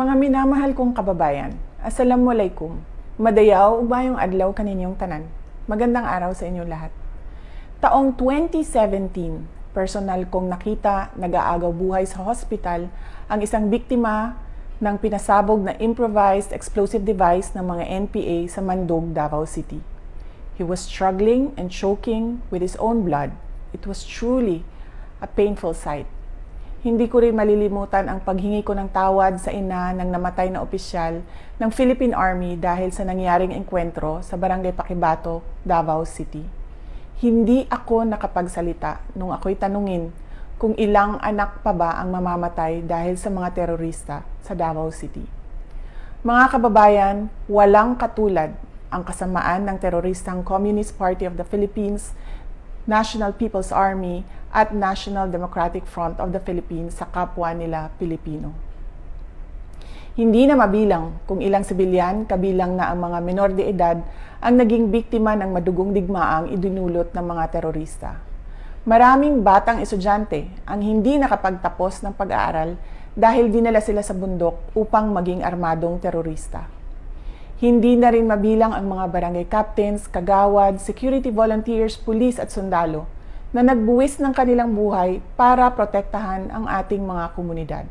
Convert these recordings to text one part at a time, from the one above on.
Mga minamahal kong kababayan, Assalamualaikum. Madayaw ugmayong adlaw kaninyong tanan. Magandang araw sa inyong lahat. Taong 2017, personal kong nakita nag-aagaw buhay sa hospital ang isang biktima ng pinasabog na improvised explosive device ng mga NPA sa Mandog, Davao City. He was struggling and choking with his own blood. It was truly a painful sight. Hindi ko rin malilimutan ang paghingi ko ng tawad sa ina ng namatay na opisyal ng Philippine Army dahil sa nangyaring engkwentro sa Barangay Pakibato, Davao City. Hindi ako nakapagsalita nung ako'y tanungin kung ilang anak pa ba ang mamamatay dahil sa mga terorista sa Davao City. Mga kababayan, walang katulad ang kasamaan ng teroristang Communist Party of the Philippines, National People's Army at National Democratic Front of the Philippines sa kapwa nila Pilipino. Hindi na mabilang kung ilang sibilyan, kabilang na ang mga menor de edad, ang naging biktima ng madugong digmaang idinulot ng mga terorista. Maraming batang estudyante ang hindi nakapagtapos ng pag-aaral dahil dinala sila sa bundok upang maging armadong terorista. Hindi na rin mabilang ang mga barangay captains, kagawad, security volunteers, pulis at sundalo na nagbuwis ng kanilang buhay para protektahan ang ating mga komunidad.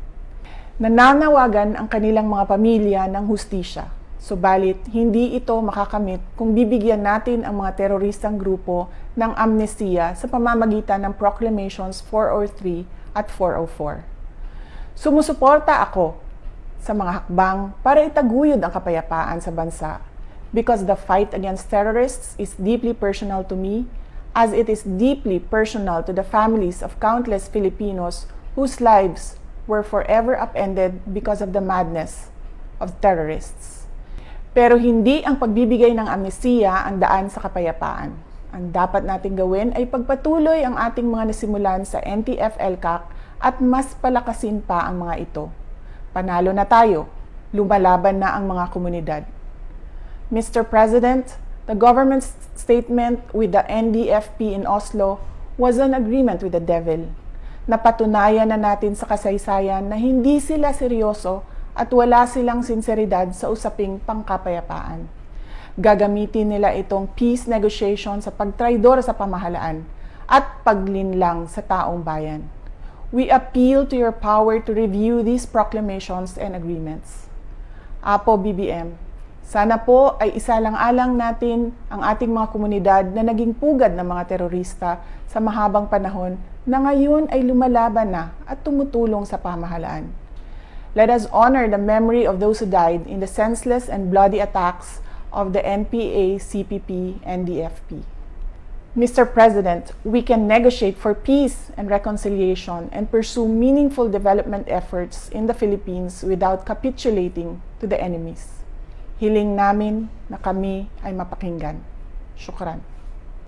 Nananawagan ang kanilang mga pamilya ng hustisya. Subalit, hindi ito makakamit kung bibigyan natin ang mga teroristang grupo ng amnestiya sa pamamagitan ng Proclamations 403 at 404. Sumusuporta ako sa mga hakbang para itaguyod ang kapayapaan sa bansa because the fight against terrorists is deeply personal to me as it is deeply personal to the families of countless Filipinos whose lives were forever upended because of the madness of terrorists. Pero hindi ang pagbibigay ng amnestiya ang daan sa kapayapaan. Ang dapat nating gawin ay pagpatuloy ang ating mga nasimulan sa NTF-LCAC at mas palakasin pa ang mga ito. Panalo na tayo. Lumalaban na ang mga komunidad. Mr. President, the government's statement with the NDFP in Oslo was an agreement with the devil. Napatunayan na natin sa kasaysayan na hindi sila seryoso at wala silang sinseridad sa usaping pangkapayapaan. Gagamitin nila itong peace negotiation sa pagtraidor sa pamahalaan at paglinlang sa taong bayan. We appeal to your power to review these proclamations and agreements. Apo BBM, sana po ay isalang-alang natin ang ating mga komunidad na naging pugad ng mga terorista sa mahabang panahon na ngayon ay lumalaban na at tumutulong sa pamahalaan. Let us honor the memory of those who died in the senseless and bloody attacks of the NPA, CPP, and DFP. Mr. President, we can negotiate for peace and reconciliation and pursue meaningful development efforts in the Philippines without capitulating to the enemies. Hiling namin na kami ay mapakinggan. Shukran.